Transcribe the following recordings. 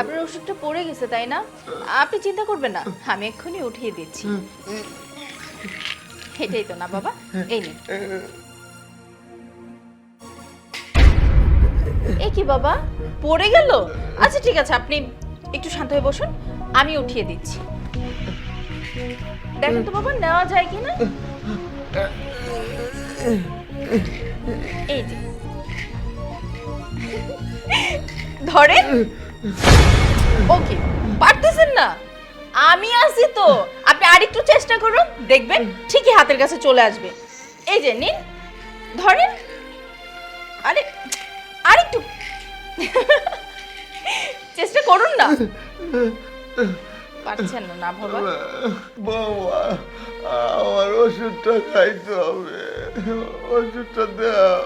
আপনার ওষুধটা পড়ে গেছে তাই না? আপনি চিন্তা করবেন না আমি এক্ষুনি উঠিয়ে দিচ্ছি। এটাই তো না বাবা? এই নিন। এ কি বাবা? পড়ে গেল? আচ্ছা ঠিক আছে আপনি একটু শান্ত হয়ে বসুন আমি উঠিয়ে দিচ্ছি। দেখেন তো বাবা নেওয়া যায় কিনা এই যে। ধরেন? ওকে পারতেছেন না? আমি আছি তো। আপনি আরেকটু চেষ্টা করুন দেখবেন ঠিকই হাতের কাছে চলে আসবে। এই যে নিন ধরেন আরে আরেকটু। চেষ্টা করুন না। পারছেন না না বাবা বাবা আমার ওষুধটা খাইতে হবে। ওষুধটা দাও।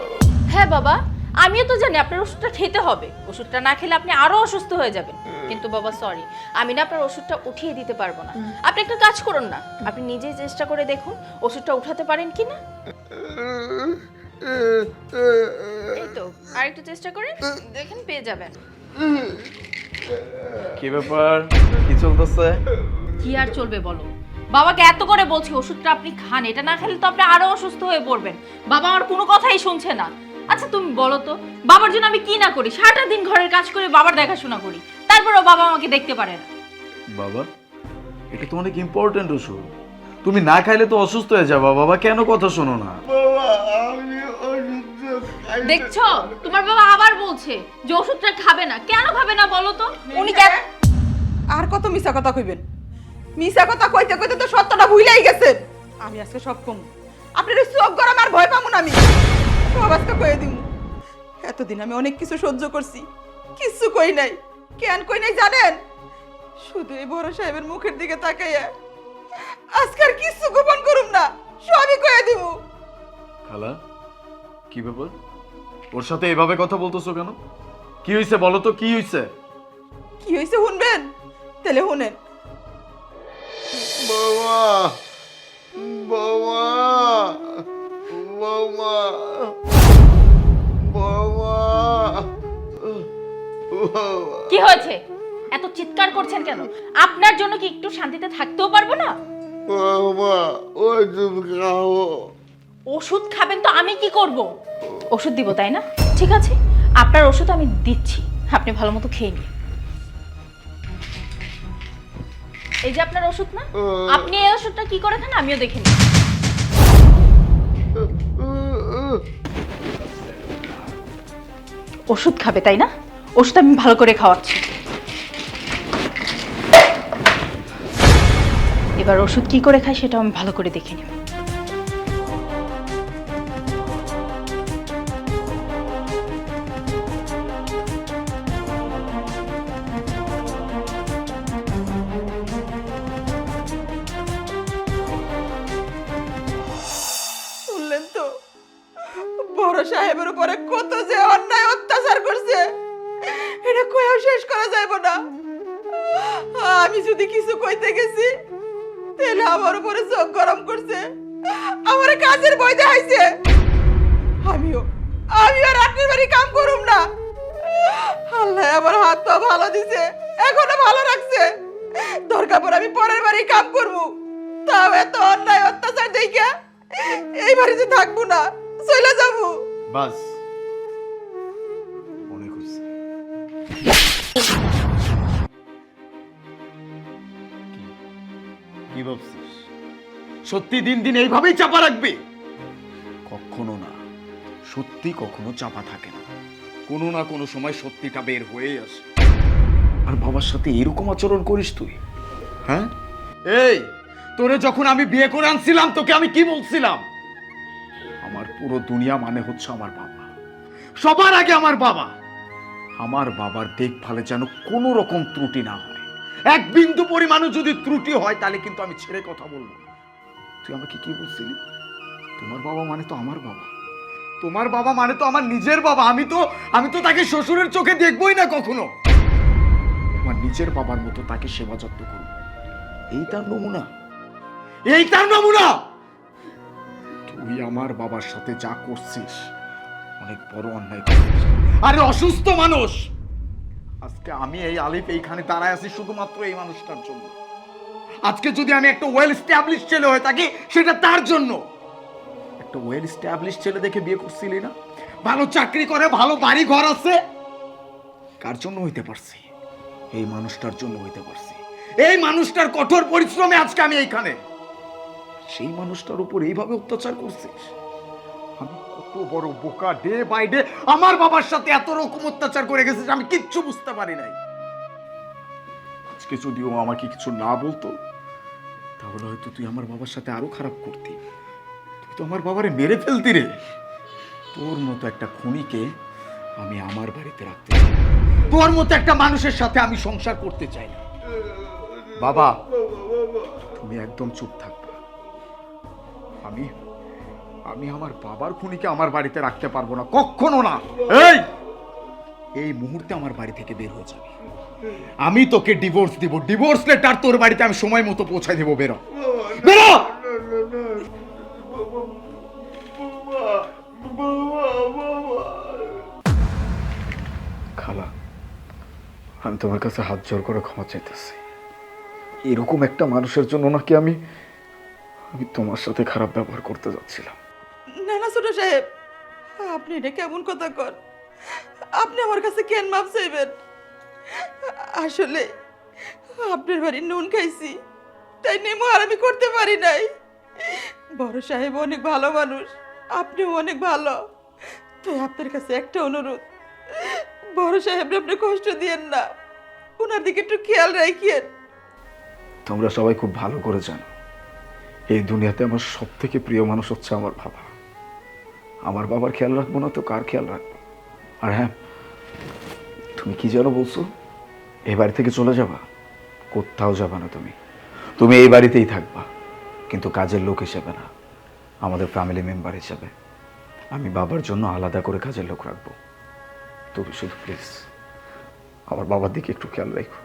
হ্যাঁ বাবা। আমিও তো জানি আপনার ওষুধটা খেতে হবে। ওষুধটা না খেলে আপনি আরও অসুস্থ হয়ে যাবেন। কিন্তু বাবা সরি আমি না আপনার ওষুধটা উঠিয়ে দিতে পারব না। আপনি একটা কাজ করুন না। আপনি নিজেই চেষ্টা করে দেখুন ওষুধটা উঠাতে পারেন কি না। এই তো আরেকটু চেষ্টা করে দেখেন পেয়ে যাবেন। কি ব্যাপার? কি চলতেছে? কি আর চলবে বলো? বাবাকে এত করে বলছি ওষুধটা আপনি খান এটা না খেলে তো আপনি আরও অসুস্থ হয়ে পড়বেন। বাবা আমার কোনো কথাই শুনছে না। আচ্ছা তুমি বলো তো বাবার জন্য আমি কি না করি? সারাটা দিন ঘরের কাজ করে বাবার দেখাশোনা করি। তারপরেও বাবা আমাকে দেখতে পারে না। বাবা এটা তো অনেক ইম্পর্টেন্ট ওষুধ তুমি না খাইলে তো অসুস্থ হয়ে যাবা। বাবা কেন কথা শোনো না? দেখছ? তোমার বাবা আবার বলছে যে ওষুধটা খাবে না। কেন খাবে না বলো তো? উনি কেন আর কত মিছা কথা কইবেন? মিছা কথা কইতে কইতে তো সত্যটা ভুলেই গেছে আমি আজকে সব কম। আপনার চোখ গরম আর ভয় পাবো না আমি। সব আজকে কয়ে দিমু। এতদিন আমি অনেক কিছু সহ্য করছি কিছু কই নাই। কেন কই নাই জানেন? শুধু এই বড় সাহেবের মুখের দিকে তাকাইয়া আজকে আর কিছু গোপন করুম না সবই কয়ে দিমু। খালা কি ব্যাপার? ওর সাথে এভাবে কথা বলতেছো কেন? কি হয়েছে বলো তো কি হয়েছে কি হয়েছে শুনবেন? তাহলে শুনেন। বাবা বাবা বাবা কি হয়েছে? এত চিৎকার করছেন কেন? আপনার জন্য কি একটু শান্তিতে থাকতেও পারব না? বাবা ওষুধ খাও ওষুধ খাবেন তো আমি কি করব? ওষুধ দিব তাই না? ঠিক আছে আপনার ওষুধ আমি দিচ্ছি। আপনি ভালো মতো খেয়ে নিন। এই যে আপনার ওষুধ না আপনি এই ওষুধটা কি করে খান? আমিও দেখে নিই। ওষুধ খাবে, তাই না? ওষুধ আমি ভালো করে খাওয়াচ্ছি। এবার ওষুধ কি করে খাই সেটা আমি ভালো করে দেখে নেব। শুনলেন তো? বড় সাহেবের উপরে কত যে অন্যায় অত্যাচার করছে। এটা কয়েও শেষ করা যাইব না। আমি যদি কিছু কইতে গেছি, তাহলে আমার উপরে চোখ গরম করছে। আমার কাজের বই দেখাইছে। আমিও আমিও রাত্রির বাড়ি কাম করুম না। আল্লাহ আমার হাত পা ভালো দিছে, এখনও ভালো রাখছে। দরকার পর আমি পরের বাড়ি কাম করব। তাও এত অন্যায় অত্যাচার দেখে এই বাড়িতে থাকব না, চলে যাব। বাস। কি ভাবছিস? সত্যি দিন দিন এইভাবেই চাপা রাখবি? কখনো না। সত্যি কখনো চাপা থাকে না। কোনো না কোনো সময় সত্যিটা বের হয়েই আসে। আর বাবার সাথে এরকম আচরণ করিস তুই? হ্যাঁ? এই তোরে যখন আমি বিয়ে করে আনছিলাম তোকে আমি কি বলছিলাম? আমার পুরো দুনিয়া মানে হচ্ছে আমার বাবা। সবার আগে আমার বাবা। আমার বাবার দেখভালে যেন কোনো রকম ত্রুটি না হয়। এক বিন্দু পরিমাণও যদি ত্রুটি হয়, তাহলে কিন্তু আমি ছেড়ে কথা বলব তুই আমাকে কি বলছিলি? তোমার বাবা মানে তো আমার বাবা। তোমার বাবা মানে তো আমার নিজের বাবা। আমি তো আমি তো তাকে শ্বশুরের চোখে দেখবই না কখনো। আমার নিজের বাবার মতো তাকে সেবা যত্ন করব এই তার নমুনা। এই তার নমুনা! তুই আমার বাবার সাথে যা করছিস, অনেক বড় অন্যায় করছিস। আরে অসুস্থ মানুষ! আজকে আমি এই আলিফ এইখানে দাঁড়ায় আছি শুধুমাত্র এই মানুষটার জন্য। আজকে যদি আমি একটা ওয়েল স্ট্যাবলিশ ছেলে হয়ে থাকি, সেটা তার জন্য। একটা ওয়েল স্ট্যাবলিশ ছেলে দেখে বিয়ে করছিলি না? ভালো চাকরি করে, ভালো বাড়ি ঘর আছে। কার জন্য হইতে পারছি? এই মানুষটার জন্য হইতে পারছি। এই মানুষটার কঠোর পরিশ্রমে আজকে আমি এইখানে। সেই মানুষটার উপর এইভাবে অত্যাচার করছিস? আমি কত বড় বোকা, ডে বাই ডে আমার বাবার সাথে এত রকম অত্যাচার করে গেছিস, আমি কিচ্ছু বুঝতে পারি নাই। আজকে যদিও আমাকে কিছু না বলতো, তাহলে হয়তো তুই আমার বাবার সাথে আরও খারাপ করতি। তুই তো আমার বাবারে মেরে ফেলতি রে। তোর মতো একটা খুনিকে আমি আমার বাড়িতে রাখতে চাই। তোর মতো একটা মানুষের সাথে আমি সংসার করতে চাই না। বাবা, তুমি একদম চুপ থাকবা। আমি আমি আমার বাবার খুনিকে আমার বাড়িতে রাখতে পারব না কখনো না। এই! এই মুহূর্তে আমার বাড়ি থেকে বের হয়ে যাবে। আমি তোকে ডিভোর্স দিব। ডিভোর্স লেটার তোর বাড়িতে আমি সময় মতো পৌঁছায় দেবো বেরো। বেরো! খালা আমি তোমার কাছে হাত জোর করে ক্ষমা চাইতেছি। এরকম একটা মানুষের জন্য নাকি আমি আমি তোমার সাথে খারাপ ব্যবহার করতে যাচ্ছিলাম। ছোট সাহেব, আপনি এটা কেমন কথা কর আপনি আমার কাছে কেন মাপ চাইবেন? আসলে আপনার বাড়ি নুন খাইছি, তাই নেমো আর আমি করতে পারি নাই। বড় সাহেব অনেক ভালো মানুষ, আপনিও অনেক ভালো। তাই আপনার কাছে একটা অনুরোধ, বড় সাহেব আপনি কষ্ট দিয়েন না। ওনার দিকে একটু খেয়াল রাখিয়েন। তোমরা সবাই খুব ভালো করে জানো, এই দুনিয়াতে আমার সব থেকে প্রিয় মানুষ হচ্ছে আমার বাবা। আমার বাবার খেয়াল রাখব না তো, কার খেয়াল রাখব? আর হ্যাঁ তুমি কি যেন বলছো? এই বাড়ি থেকে চলে যাবা? কোথাও যাবা না তুমি। তুমি এই বাড়িতেই থাকবা, কিন্তু কাজের লোক হিসেবে না। আমাদের ফ্যামিলি মেম্বার হিসেবে। আমি বাবার জন্য আলাদা করে কাজের লোক রাখব। তুমি শুধু প্লিজ আমার বাবার দিকে একটু খেয়াল রাখো।